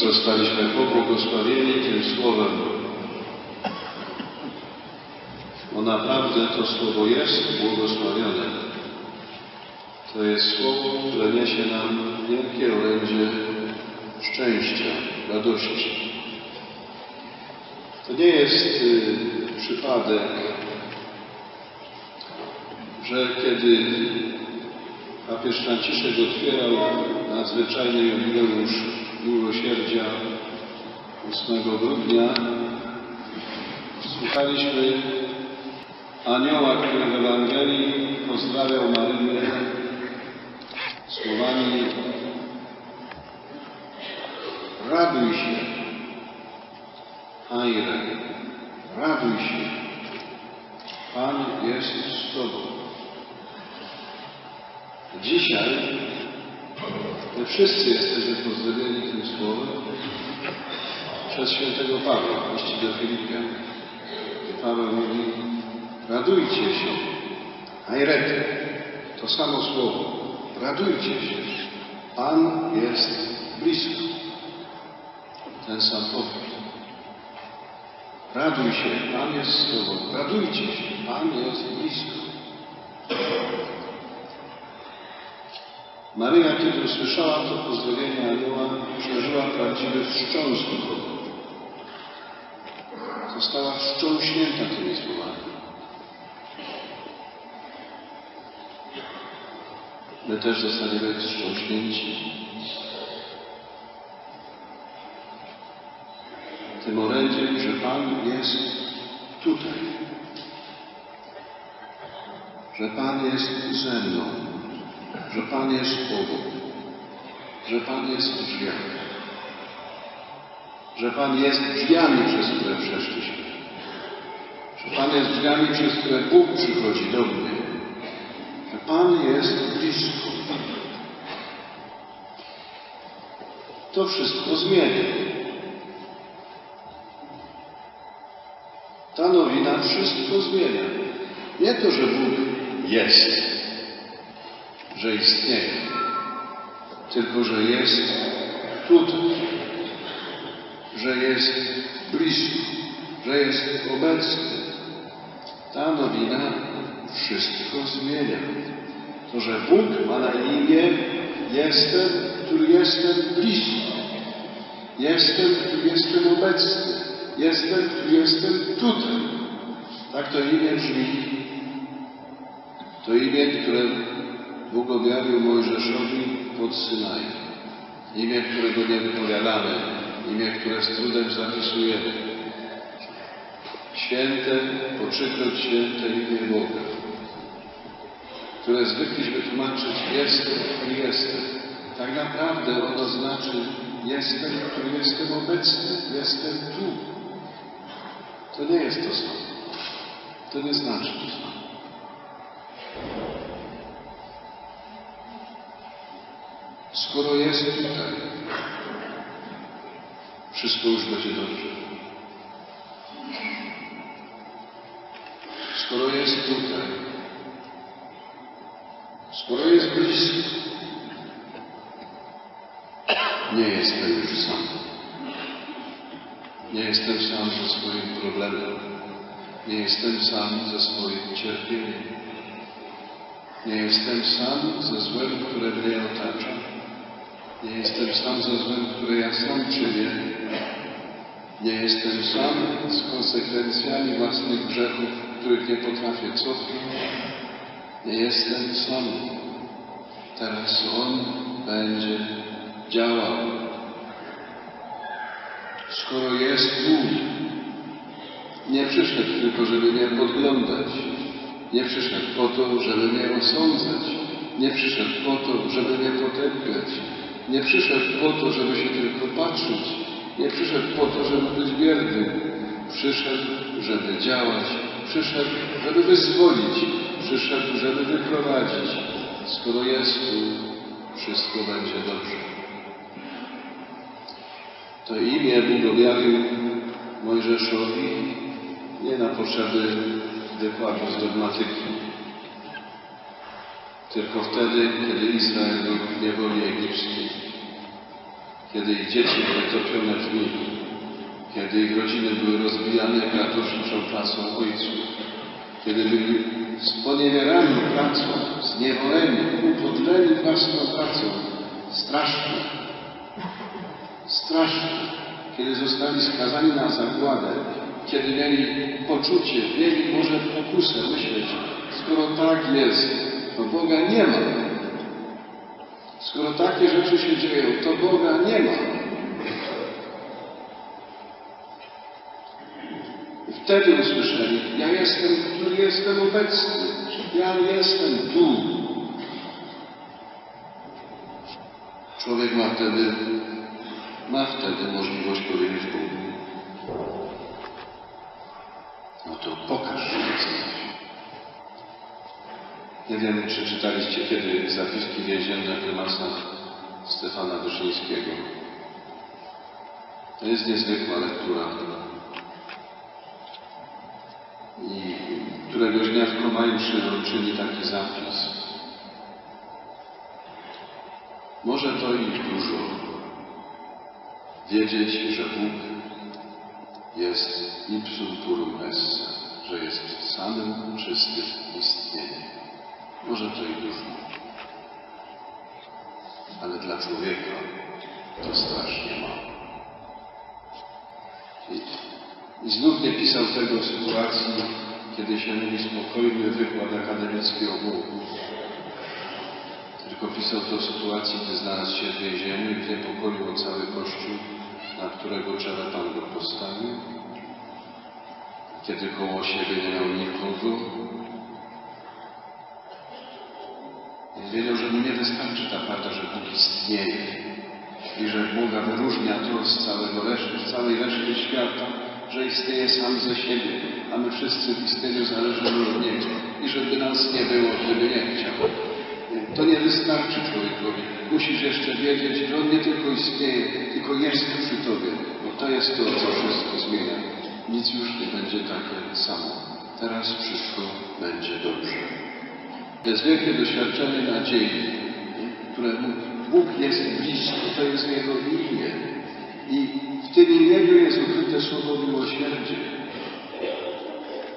Zostaliśmy pobłogosławieni tym słowem. Bo naprawdę to słowo jest błogosławione. To jest słowo, które niesie nam wielkie orędzie szczęścia, radości. To nie jest y, przypadek, że kiedy papież Franciszek otwierał nadzwyczajny jubileusz miłosierdzia 8 grudnia, słuchaliśmy anioła, który w Ewangelii pozdrawiał Maryję słowami Raduj się, Aire, raduj się, Pan jest z Tobą. Dzisiaj wszyscy jesteśmy pozdrowieni tym słowem przez świętego Pawła, w liście do Filipian. Paweł mówi, radujcie się, Airete, to samo słowo, radujcie się, Pan jest blisko. Ten sam powód. Raduj się, Pan jest z Tobą. Radujcie się, Pan jest blisko. Maryja, kiedy usłyszała to pozdrowienie anioła, przeżyła prawdziwy wstrząs duchowy. Została wstrząśnięta tymi słowami. My też zostaniemy wstrząśnięci tym orędziem, że Pan jest tutaj. Że Pan jest ze mną. Że Pan jest obok. Że Pan jest w drzwiach. Że Pan jest drzwiami, przez które przeszliśmy. Że Pan jest drzwiami, przez które Bóg przychodzi do mnie. Że Pan jest blisko. To wszystko zmienia. Ta nowina wszystko zmienia. Nie to, że Bóg jest, że istnieje, tylko że jest tutaj, że jest blisko, że jest obecny. Ta nowina wszystko zmienia. To, że Bóg ma na imię Jestem, który jestem blisko. Jestem, który jestem obecny. Jestem, który jestem tutaj. Tak to imię brzmi. To imię, które Bóg objawił Mojżeszowi pod. Imię, którego nie wypowiadamy. Imię, które z trudem zapisujemy. Święte, po trzykroć święte imię Boga, które zwykliśmy tłumaczyć jestem, który jestem. Tak naprawdę ono znaczy jestem, który jestem obecny, jestem tu. To nie jest to samo. To nie znaczy to samo. Skoro jest tutaj, wszystko już będzie dobrze. Skoro jest tutaj, skoro jest blisko, nie jestem już sam. Nie jestem sam ze swoim problemem. Nie jestem sam ze swoim cierpieniem. Nie jestem sam ze złem, które mnie otacza. Nie jestem sam ze złem, które ja sam czynię. Nie jestem sam z konsekwencjami własnych grzechów, których nie potrafię cofnąć. Nie jestem sam. Teraz On będzie działał. Skoro jest Bóg, nie przyszedł tylko, żeby mnie podglądać. Nie przyszedł po to, żeby mnie osądzać. Nie przyszedł po to, żeby mnie potępiać. Nie przyszedł po to, żeby się tylko patrzeć. Nie przyszedł po to, żeby być biernym. Przyszedł, żeby działać. Przyszedł, żeby wyzwolić. Przyszedł, żeby wyprowadzić. Skoro jest tu, wszystko będzie dobrze. To imię Bóg objawił Mojżeszowi nie na potrzeby wykładu z dogmatyki, tylko wtedy, kiedy Izrael był w niewoli egipskiej. kiedy ich dzieci były topione w nich, kiedy ich rodziny były rozbijane jak ratuszniczą pracą ojców, kiedy byli sponiewierani pracą, zniewoleni, upodleni własną pracą, strasznie, strasznie, kiedy zostali skazani na zagładę, kiedy mieli poczucie, mieli może pokusę myśleć, skoro tak jest, to Boga nie ma. Skoro takie rzeczy się dzieją, to Boga nie ma. I wtedy usłyszeli, ja jestem, który jestem obecny, ja jestem tu. Człowiek ma wtedy, ma wtedy możliwość powiedzieć Bogu, no to pokaż. Nie wiem, czy czytaliście kiedy zapiski więzienne prymasa Stefana Wyszyńskiego. To jest niezwykła lektura. I któregoś dnia w Komajszy czyni taki zapis. Może to i dużo. Wiedzieć, że Bóg jest ipsum tego w sytuacji, kiedy się mówi spokojny wykład akademicki o Bogu. Tylko pisał to w sytuacji, gdy znalazł się w więzieniu i o cały Kościół, na którego czele Pan go postawił. Kiedy koło siebie nie miał nikogo, wiedział, że mu nie wystarczy ta prawda, że Bóg istnieje i że Boga wyróżnia to z całego reszty, z całej reszty świata, że istnieje sam ze siebie, a my wszyscy w istnieniu zależymy od Niego i żeby nas nie było, gdyby nie chciał. To nie wystarczy człowiekowi. Musisz jeszcze wiedzieć, że On nie tylko istnieje, tylko jest przy Tobie, bo to jest to, co wszystko zmienia. Nic już nie będzie takie samo. Teraz wszystko będzie dobrze. To jest wielkie doświadczenie nadziei, któremu Bóg jest bliski, to jest Jego imię. I w tym imieniu jest ukryte słowo miłosierdzie.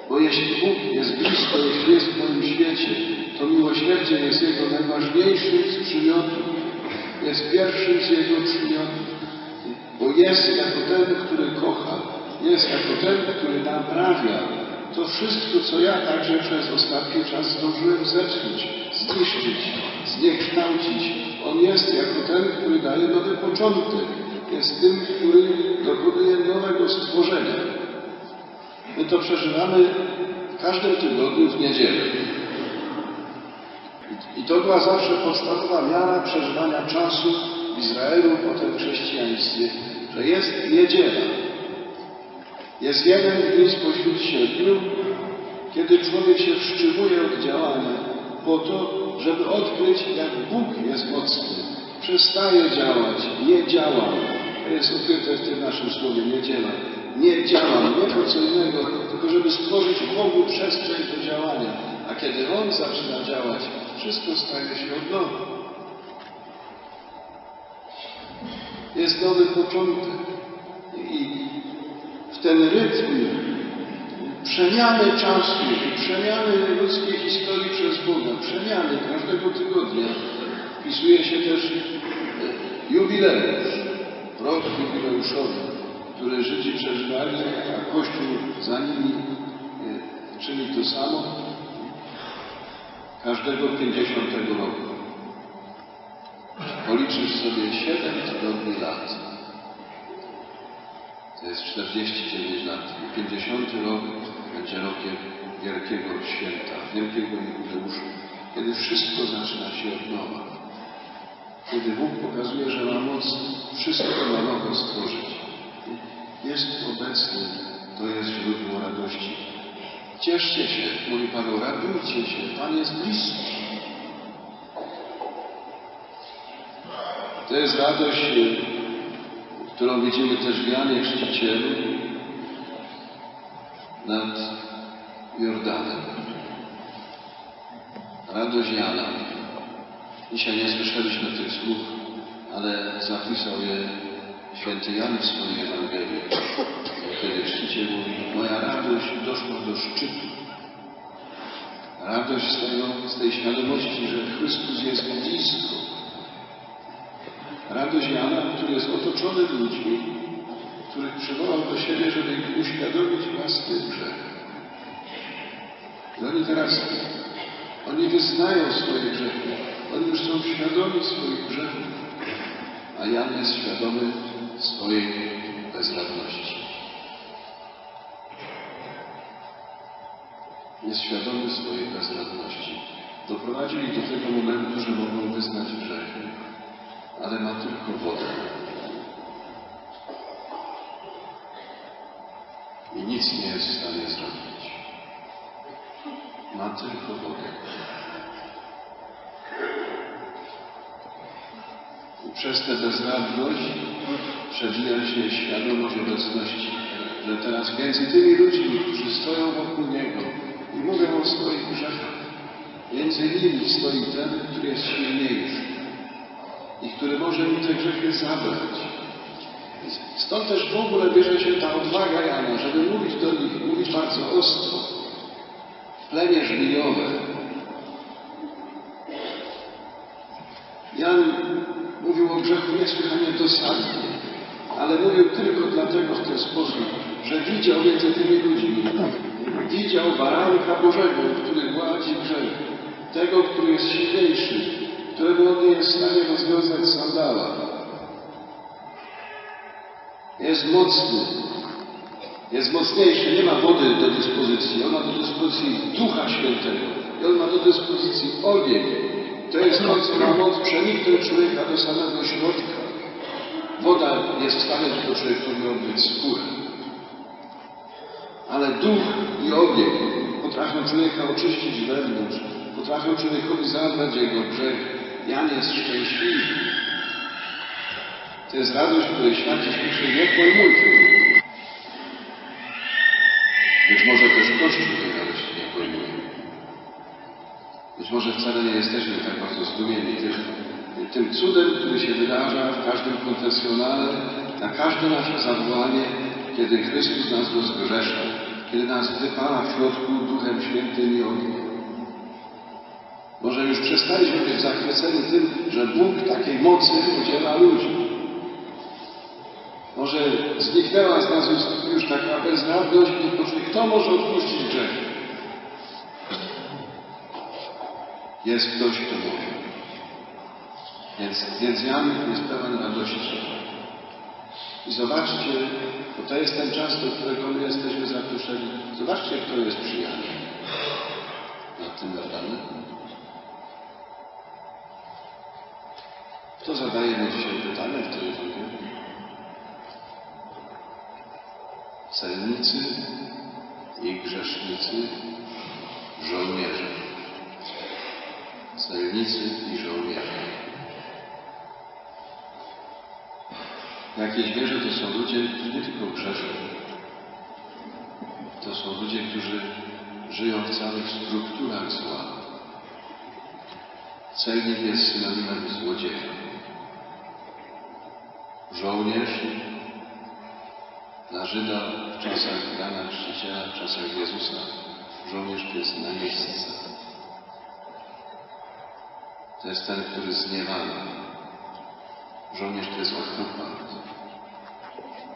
Bo jeśli Bóg jest blisko, jeśli jest w moim świecie, to miłosierdzie jest Jego najważniejszym z przymiotów. Jest pierwszym z Jego przymiotów. Bo jest jako ten, który kocha. Jest jako ten, który naprawia, to wszystko, co ja także przez ostatni czas zdążyłem zepsuć, zniszczyć, zniekształcić. On jest jako ten, który daje nowy początek. Jest tym, który dokonuje nowego stworzenia. My to przeżywamy w każdym tygodniu w niedzielę. I to była zawsze podstawowa miara przeżywania czasu w Izraelu, potem w chrześcijaństwie, że jest niedziela. Jest jeden dzień spośród siedmiu, kiedy człowiek się wstrzymuje od działania po to, żeby odkryć, jak Bóg jest mocny. Przestaje działać, nie działa. To jest ukryte w tym naszym słowie niedziela. Nie działam, nie po co innego, tylko żeby stworzyć Bogu przestrzeń do działania. A kiedy On zaczyna działać, wszystko staje się od nowa. Jest nowy początek. I w ten rytm przemiany czasu przemiany ludzkiej historii przez Boga, przemiany każdego tygodnia wpisuje się też jubileusz, rok jubileuszowy, który Żydzi przeżywali, a Kościół za nimi czyni to samo każdego 50 roku. Policzysz sobie 7 tygodni lat. To jest 49 lat. I 50 rok będzie rokiem wielkiego święta, wielkiego jubileuszu, kiedy wszystko zaczyna się od nowa. Kiedy Bóg pokazuje, że ma moc wszystko na nowo stworzyć. Jest obecny, to jest źródło radości. Cieszcie się, mówi Panu, radujcie się, Pan jest bliski. To jest radość, którą widzimy też w Janie Chrzcicielu nad Jordanem. Radość Jana. Dzisiaj nie słyszeliśmy tych słów, ale zapisał je święty Jan w swojej Ewangelii. Kiedy czcicie mówi, moja radość doszła do szczytu. Radość z, tego, z tej świadomości, że Chrystus jest blisko. Radość Jana, który jest otoczony ludźmi, których przywołał do siebie, żeby im uświadomić własny grzech. I oni teraz, oni wyznają swoje grzechy. Oni już są świadomi swoich grzechów. A Jan jest świadomy swojej bezradności. Jest świadomy swojej bezradności. Doprowadzili do tego momentu, że mogą wyznać grzechy, ale ma tylko wodę. I nic nie jest w stanie zrobić. Ma tylko wodę. Przez tę bezradność przewija się świadomość obecności, że teraz między tymi ludźmi, którzy stoją wokół Niego i mówią o swoich grzechach, między nimi stoi ten, który jest silniejszy i który może mi te grzechy zabrać. Stąd też w ogóle bierze się ta odwaga Jana, żeby mówić do nich, mówić bardzo ostro. Plemię żmijowe. Jan mówił o grzechu niesłychanie dosadnie, ale mówił tylko dlatego w ten sposób, że widział między tymi ludźmi, widział baranka Bożego, który gładzi grzech, tego, który jest silniejszy, którego on nie jest w stanie rozwiązać sandała. Jest mocny, jest mocniejszy, nie ma wody do dyspozycji, on ma do dyspozycji Ducha Świętego i on ma do dyspozycji ogień. To jest to, co ma moc przeniknąć człowieka do samego środka. Woda jest stanie tylko człowiekowi skórę. Ale duch i ogień potrafią człowieka oczyścić wewnątrz, potrafią człowiekowi zabrać jego grzech. Jan jest szczęśliwy. To jest radość, której świat dzisiejszy nie pojmuje. Być może też Kościół tej radości nie pojmuje. Być może wcale nie jesteśmy tak bardzo zdumieni tym, tym cudem, który się wydarza w każdym konfesjonale, na każde nasze zawołanie, kiedy Chrystus nas rozgrzesza, kiedy nas wypala w środku Duchem Świętym i ogniem. Może już przestaliśmy być zachwyceni tym, że Bóg takiej mocy udziela ludziom. Może zniknęła z nas już, taka bezradność i kto może odpuścić grzech? Jest ktoś, kto może. Więc, więc Jan jest pełen radości. I zobaczcie, bo to jest ten czas, do którego my jesteśmy zaproszeni. Zobaczcie, kto jest przy nad tym Jordanem. Kto zadaje mu dzisiaj pytania w tej Ewangelii? Celnicy i grzesznicy, żołnierze. Celnicy i żołnierze. W jakiejś to są ludzie, którzy nie tylko grzeszą. To są ludzie, którzy żyją w całych strukturach zła. Celnik jest synonimem złodzieja. Żołnierz dla Żyda w czasach Jana Chrzciciela, w czasach Jezusa, żołnierz to jest namiestca. To jest ten, który zniewala. Żołnierz to jest okupant.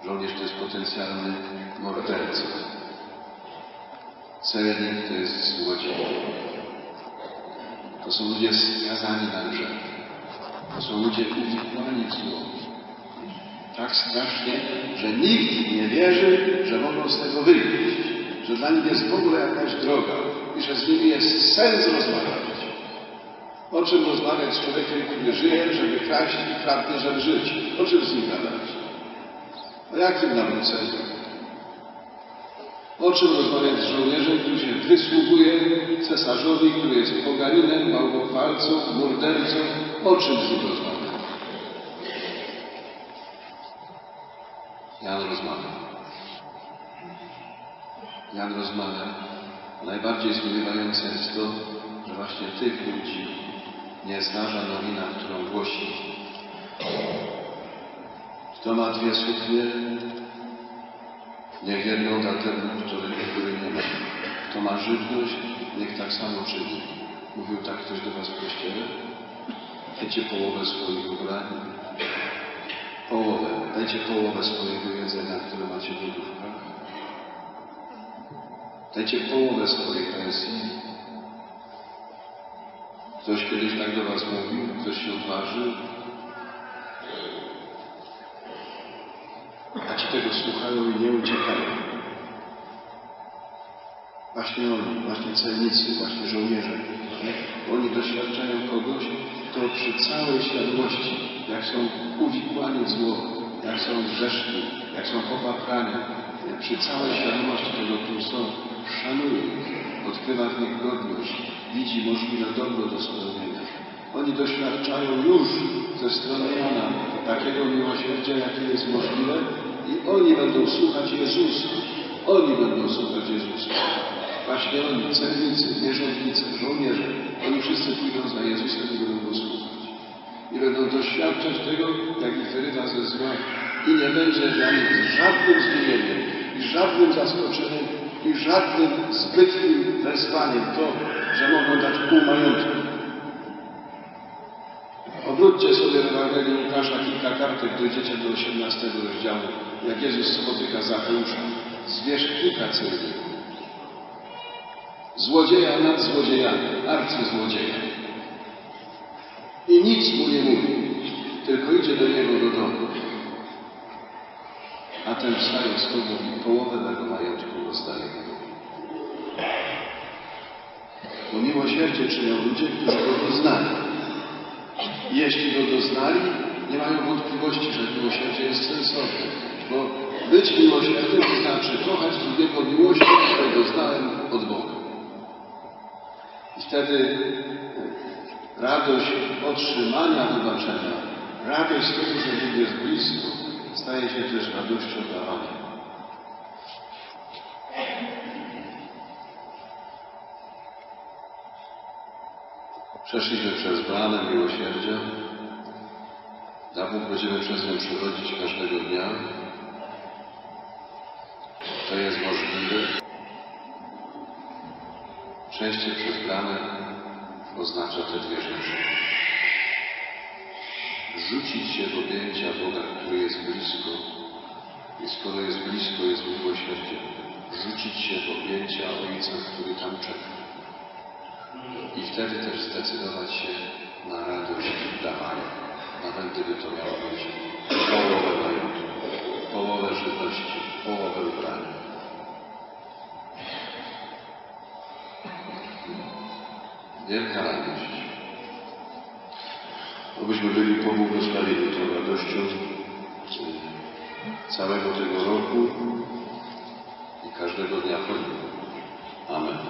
Żołnierz to jest potencjalny morderca. Celnik to jest złodziej. To są ludzie skazani na grzech. To są ludzie uwikłani w zło. Tak strasznie, że nikt nie wierzy, że mogą z tego wyjść. Że dla nich jest w ogóle jakaś droga i że z nimi jest sens rozmawiać. O czym rozmawiać z człowiekiem, który żyje, żeby kraść i kradnie, żeby żyć? O czym z nim gadać? O jakim nawróceniu? O czym rozmawiać z żołnierzem, który się wysługuje cesarzowi, który jest poganinem, bałwochwalcą, mordercą? O czym z nim rozmawiać? Jan rozmawia. Jan rozmawia. Najbardziej zdumiewające jest to, że właśnie tych ludzi nie zdarza nowina, którą głosi. Kto ma dwie suknie, niech jedną da temu, który, który nie ma. Kto ma żywność, niech tak samo czyni. Mówił tak ktoś do was w kościele? Dajcie połowę swoich ubrań. Połowę. Dajcie połowę swojego jedzenia, które macie w lodówkach. Dajcie połowę swojej pensji. Ktoś kiedyś tak do was mówił? Ktoś się odważył? A ci tego słuchają i nie uciekają. Właśnie oni, właśnie celnicy, właśnie żołnierze. nie? Oni doświadczają kogoś, kto przy całej świadomości, jak są uwikłani w zło, jak są grzeszni, jak są popaprani, przy całej świadomości tego, kim są, szanuje odkrywa w nich godność, widzi możliwe dobro do spełnienia. Oni doświadczają już ze strony Jana takiego miłosierdzia, jakie jest możliwe i oni będą słuchać Jezusa. Oni będą słuchać Jezusa. Właśnie oni, celnicy, wierzątnicy, żołnierze, oni wszyscy pójdą za Jezusem i go będą słuchać. I będą doświadczać tego, jak ich wyrywa ze zła i nie będzie dla nich żadnym zdumieniem i żadnym zaskoczeniem i żadnym zbytnim wezwaniem to, że mogą dać pół majątku. Obróćcie sobie w Ewangelii Łukasza kilka kartek, dojdziecie do 18 rozdziału, jak Jezus spotyka Zacheusza, zwierzchnika celnego. Złodzieja nad złodziejami, arcyzłodzieja. I nic mu nie mówi, tylko idzie do niego do domu. Ten wstaje z tobą i połowę mego majątku rozdaje. Bo miłosierdzie czynią ludzie, którzy go doznali. Jeśli go doznali, nie mają wątpliwości, że miłosierdzie jest sensowne. Bo być miłosiernym to znaczy kochać drugiego miłością, której doznałem od Boga. I wtedy radość otrzymania wybaczenia, radość z tego, że Bóg jest blisko, staje się też radością dawania. Przeszliśmy przez bramę miłosierdzia. Na Bóg będziemy przez nią przechodzić każdego dnia. To jest możliwe. Przejście przez bramę oznacza te dwie rzeczy. Rzucić się w objęcia Boga, który jest blisko. I skoro jest blisko, jest miłosierdzie. Rzucić się w objęcia Ojca, który tam czeka. I wtedy też zdecydować się na radość dawania. Nawet gdyby to miało być połowę majątku, połowę żywności, połowę ubrania. Wielka radość. Obyśmy byli pobłogosławieni tą radością e, całego tego roku i każdego dnia choćby. Amen.